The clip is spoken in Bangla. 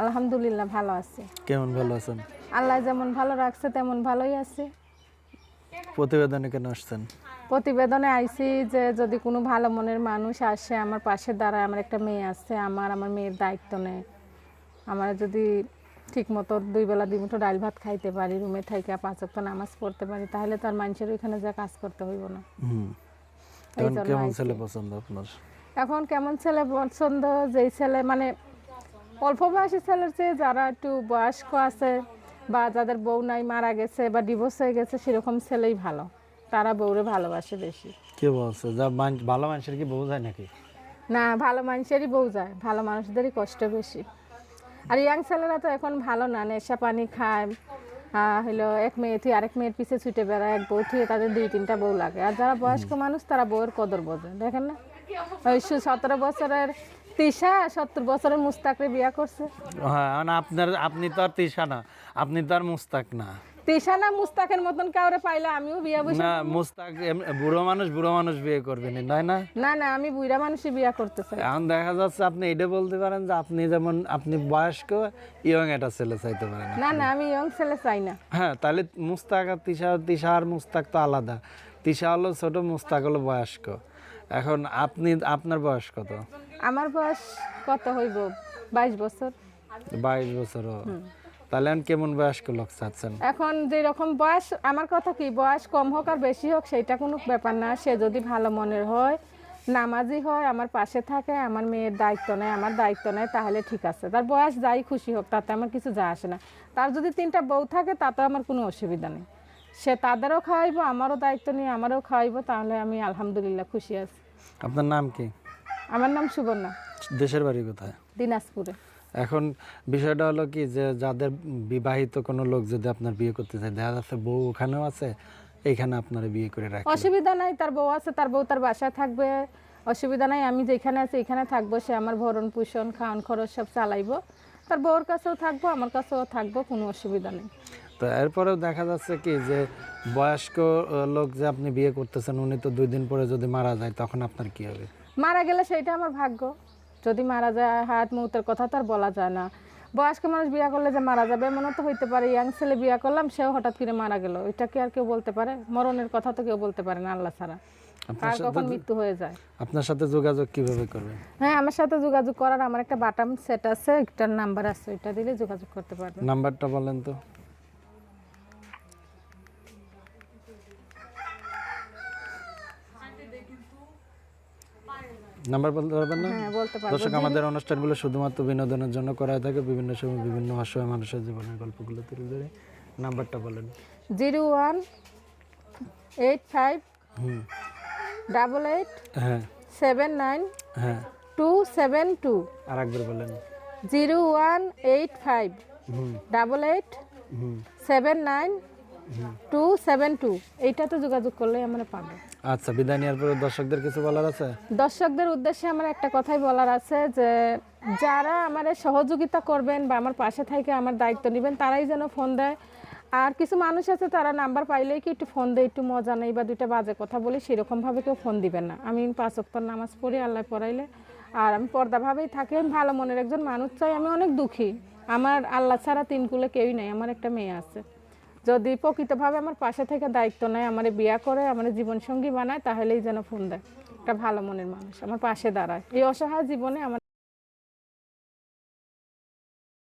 আলহামদুলিল্লাহ ভালো আছে। কেমন ভালো আছেন? আল্লাহ যেমন ভালো রাখছে তেমন ভালোই আছে। প্রতিবেদনে কেন আসছেন? প্রতিবেদনে আইছি যে যদি কোনো ভালো মনের মানুষ আসে আমার পাশে দাঁড়ায় আমার একটা মেয়ে আছে আমার আমার মেয়ের দায়িত্ব নেয়। আমার যদি ঠিক মতো দুই বেলা দুই মুঠো ডাল ভাত খাইতে পারি রুমে থেকে পাঁচ ওয়াক্ত নামাজ পড়তে পারি তাহলে তার মানুষের ওইখানে যা কাজ করতে হইব না। হুম। এখন কেমন ছেলে পছন্দ আপনার? এখন কেমন ছেলে পছন্দ যেই ছেলে মানে অল্প বয়সী ছেলের চেয়ে যারা একটু বয়স্ক আছে বা যাদের বউ নাই মারা গেছে বা ডিভোর্স হয়ে গেছে সেরকম ছেলেই ভালো। তারা বউরে ভালোবাসে বেশি। কে বলছে? যা ভালো মানুষের কি বউ যায় নাকি? না ভালো মানুষেরই বউ যায়। ভালো মানুষদেরই কষ্ট বেশি। আর ইয়াং ছেলেরা তো এখন ভালো না নেশা পানি খায়। আহ, হলো এক মেয়ে থেকে আরেক মেয়ের পিছে ছুটে বেড়ায় এক বউ থেকে তাদের দুই তিনটা বউ লাগে। আর যারা বয়স্ক মানুষ তারা বউয়ের কদর বোঝে। দেখেন না? ওই সতেরো বছরের তিশা সত্তর বছরের মুস্তাকরে বিয়া করছে। হ্যাঁ আপনার আপনি তো আর তিশা না আপনি তো আর মুস্তাক না। তিশা না মুস্তাকের মতন কাউরে পাইলে আমিও বিয়া বসে না মুস্তাক বুড়ো মানুষ বুড়ো মানুষ বিয়ে করবেন তাই না? না না আমি বুড়া মানুষই বিয়া করতে চাই। এখন দেখা যাচ্ছে আপনি এটা বলতে পারেন যে আপনি যেমন আপনি বয়স্ক ইয়ং একটা ছেলে চাইতে পারেন না না আমি ইয়ং ছেলে চাই না। হ্যাঁ তাহলে মুস্তাক আর তিশা তিশা আর মুস্তাক তো আলাদা। তিশা হলো ছোট মুস্তাক হলো বয়স্ক। এখন আপনি আপনার বয়স কত? আমার বয়স কত হইব? বাইশ বছর। বাইশ বছর তাহলে কেমন বয়স্ক লোক চাচ্ছেন? এখন যে রকম বয়স আমার কথা কি বয়স কম হোক আর বেশি হোক সেটা কোনো ব্যাপার না। সে যদি ভালো মনের হয় নামাজি হয় আমার পাশে থাকে আমার মেয়ের দায়িত্ব নেয় আমার দায়িত্ব নেয় তাহলে ঠিক আছে। তার বয়স যাই খুশি হোক তাতে আমার কিছু যা আসে না। তার যদি তিনটা বউ থাকে তাতে আমার কোনো অসুবিধা নেই। সে তাদেরও খাওয়াইবো আমারও দায়িত্ব নিয়ে আমারও খাওয়াইবো তাহলে আমি আলহামদুলিল্লাহ খুশি আছি। আপনার নাম কি? আমার নাম সুবর্ণা। দেশের বাড়ি কোথায়? দিনাজপুরে। এখন বিষয়টা হলো কি যে যাদের বিবাহিত কোনো লোক যদি আপনার বিয়ে করতে চায় দেখা যাচ্ছে বউ ওখানেও আছে এইখানে আপনারা বিয়ে করে রাখেন অসুবিধা নাই তার বউ আছে তার বউ তার বাসায় থাকবে। অসুবিধা নাই আমি যেখানে আছি এখানে থাকব সে আমার ভরণ পোষণ খাওয়ান খরচ সব চালাইবো। তার বউর কাছেও থাকব আমার কাছেও থাকব কোনো অসুবিধা নেই। তো এরপরেও দেখা যাচ্ছে কি যে বয়স্ক লোক যে আপনি বিয়ে করতেছেন উনি তো দুই দিন পরে যদি মারা যায় তখন আপনার কি হবে? মারা গেলে সেটা আমার ভাগ্য। যদি মারা যায় হায়াত মৌতের কথা তো আর বলা যায় না। বয়স্ক মানুষ বিয়া করলে যে মারা যাবে এমনও তো হইতে পারে ইয়াং ছেলে বিয়া করলাম সেও হঠাৎ করে মারা গেল। এটা কি আর কেউ বলতে পারে? মরণের কথা তো কেউ বলতে পারে না আল্লাহ ছাড়া। কার কখন মৃত্যু হয়ে যায়? আপনার সাথে যোগাযোগ কীভাবে করবে? হ্যাঁ আমার সাথে যোগাযোগ করার আমার একটা বাটাম সেট আছে একটার নাম্বার আছে ওইটা দিলে যোগাযোগ করতে পারবে নাম্বারটা বলেন তো। নাম্বার বলতে পারবেন না? হ্যাঁ বলতে পারব। দর্শক আমাদের অনুষ্ঠানগুলো শুধুমাত্র বিনোদনের জন্য করা হয়ে থাকে বিভিন্ন সময় বিভিন্ন অসহায় মানুষের জীবনের গল্পগুলো তুলে ধরে। নাম্বারটা বলেন। Zero one eight five double eight হ্যাঁ। সেভেন নাইন হ্যাঁ। Two seven two. আর একবার বলেন। Zero one eight five hmm. Double eight hmm. Seven nine two seven two. এইটাতে যোগাযোগ করলেই আমরা পাবো। আচ্ছা বিদায় নেওয়ার পরে দর্শকদের কিছু বলার আছে? দর্শকদের উদ্দেশ্যে আমার একটা কথাই বলার আছে যে, যারা আমার সহযোগিতা করবেন বা আমার পাশে থেকে আমার দায়িত্ব নেবেন, তারাই যেন ফোন দেয়। আর কিছু মানুষ আছে, তারা নাম্বার পাইলেই কি একটু ফোন দেয়, একটু মজা নেই বা দুইটা বাজে কথা বলি, সেরকমভাবে কেউ ফোন দিবেন না। আমি পাঁচ অক্টর নামাজ পড়ি, আল্লাহ পড়াইলে। আর আমি পর্দাভাবেই থাকি, আমি ভালো মনের একজন মানুষ চাই, আমি অনেক দুঃখী। আমার আল্লাহ ছাড়া তিন কুলে কেউই নেই, আমার একটা মেয়ে আছে। যদি প্রকৃতভাবে আমার পাশে থেকে দায়িত্ব নেয়, আমার বিয়া করে, আমার জীবনসঙ্গী বানায়, তাহলেই যেন ফোন দেয়। একটা ভালো মনের মানুষ, আমার পাশে দাঁড়ায়। এই অসহায় জীবনে আমার